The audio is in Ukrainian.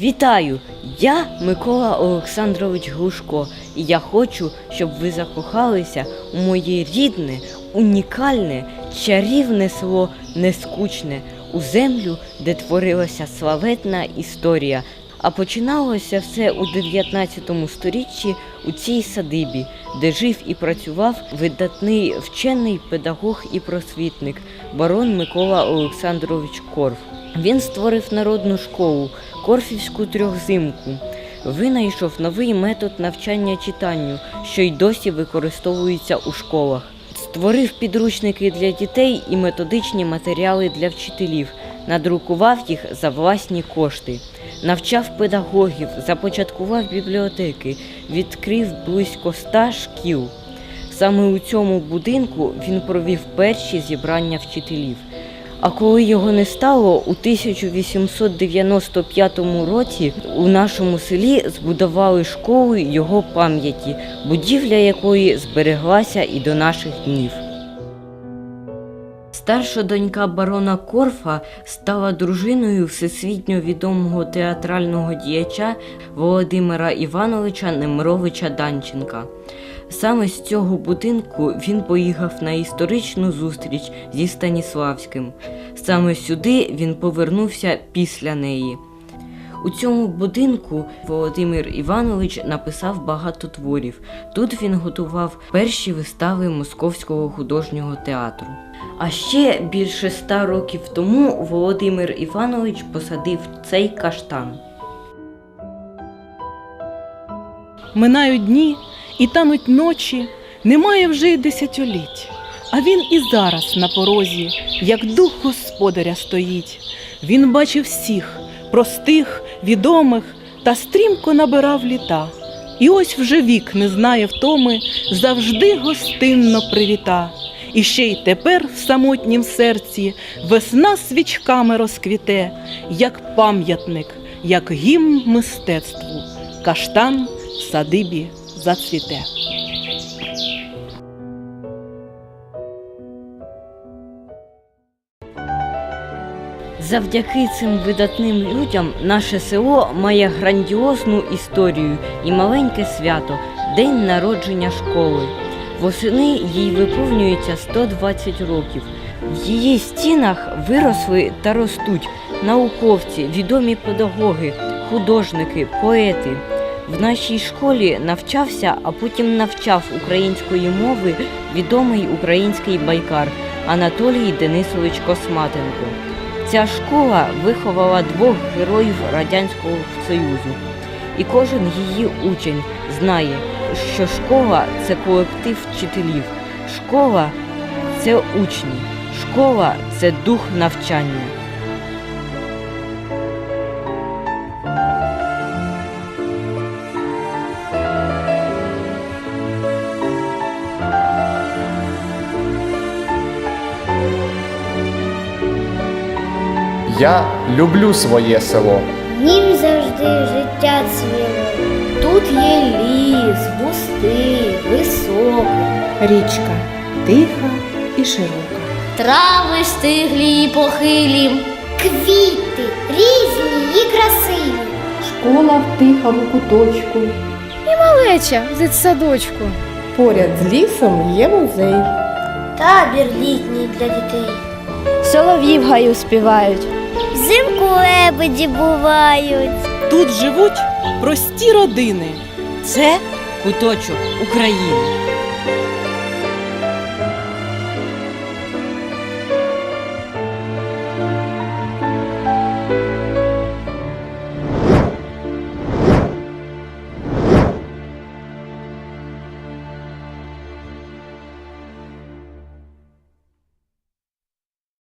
Вітаю! Я Микола Олександрович Глушко, і я хочу, щоб ви закохалися у моє рідне, унікальне, чарівне село Нескучне, у землю, де творилася славетна історія. А починалося все у 19 сторіччі у цій садибі, де жив і працював видатний вчений педагог і просвітник барон Микола Олександрович Корф. Він створив народну школу, Корфівську трьохзимку. Винайшов новий метод навчання читанню, що й досі використовується у школах. Створив підручники для дітей і методичні матеріали для вчителів, надрукував їх за власні кошти, навчав педагогів, започаткував бібліотеки, відкрив близько ста шкіл. Саме у цьому будинку він провів перші зібрання вчителів. А коли його не стало, у 1895 році у нашому селі збудували школу його пам'яті, будівля якої збереглася і до наших днів. Старша донька барона Корфа стала дружиною всесвітньо відомого театрального діяча Володимира Івановича Немировича Данченка. Саме з цього будинку він поїхав на історичну зустріч зі Станіславським. Саме сюди він повернувся після неї. У цьому будинку Володимир Іванович написав багато творів. Тут він готував перші вистави Московського художнього театру. А ще більше ста років тому Володимир Іванович посадив цей каштан. Минають дні і тануть ночі, немає вже й десятиліть. А він і зараз на порозі, як дух господаря стоїть. Він бачив всіх, простих, відомих, та стрімко набирав літа. І ось вже вік не знає втоми, завжди гостинно привіта. І ще й тепер в самотнім серці весна свічками розквіте, як пам'ятник, як гімн мистецтву, каштан в садибі зацвіте. Завдяки цим видатним людям наше село має грандіозну історію і маленьке свято День народження школи. Восени їй виповнюється 120 років. В її стінах виросли та ростуть науковці, відомі педагоги, художники, поети. В нашій школі навчався, а потім навчав української мови відомий український байкар Анатолій Денисович Косматенко. Ця школа виховала двох героїв Радянського Союзу. І кожен її учень знає, що школа це колектив вчителів, школа це учні, школа це дух навчання. Я люблю своє село. Нім завжди життя цвіло. Тут є ліс, густий, високий. Річка тиха і широка. Трави стиглі і похилі. Квіти різні і красиві. Школа в тихому куточку. І Малеча в дитсадочку. Поряд з лісом є музей. Табір літній для дітей. Солов'ї в гаю співають. Взимку лебеді бувають. Тут живуть прості родини. Це куточок України.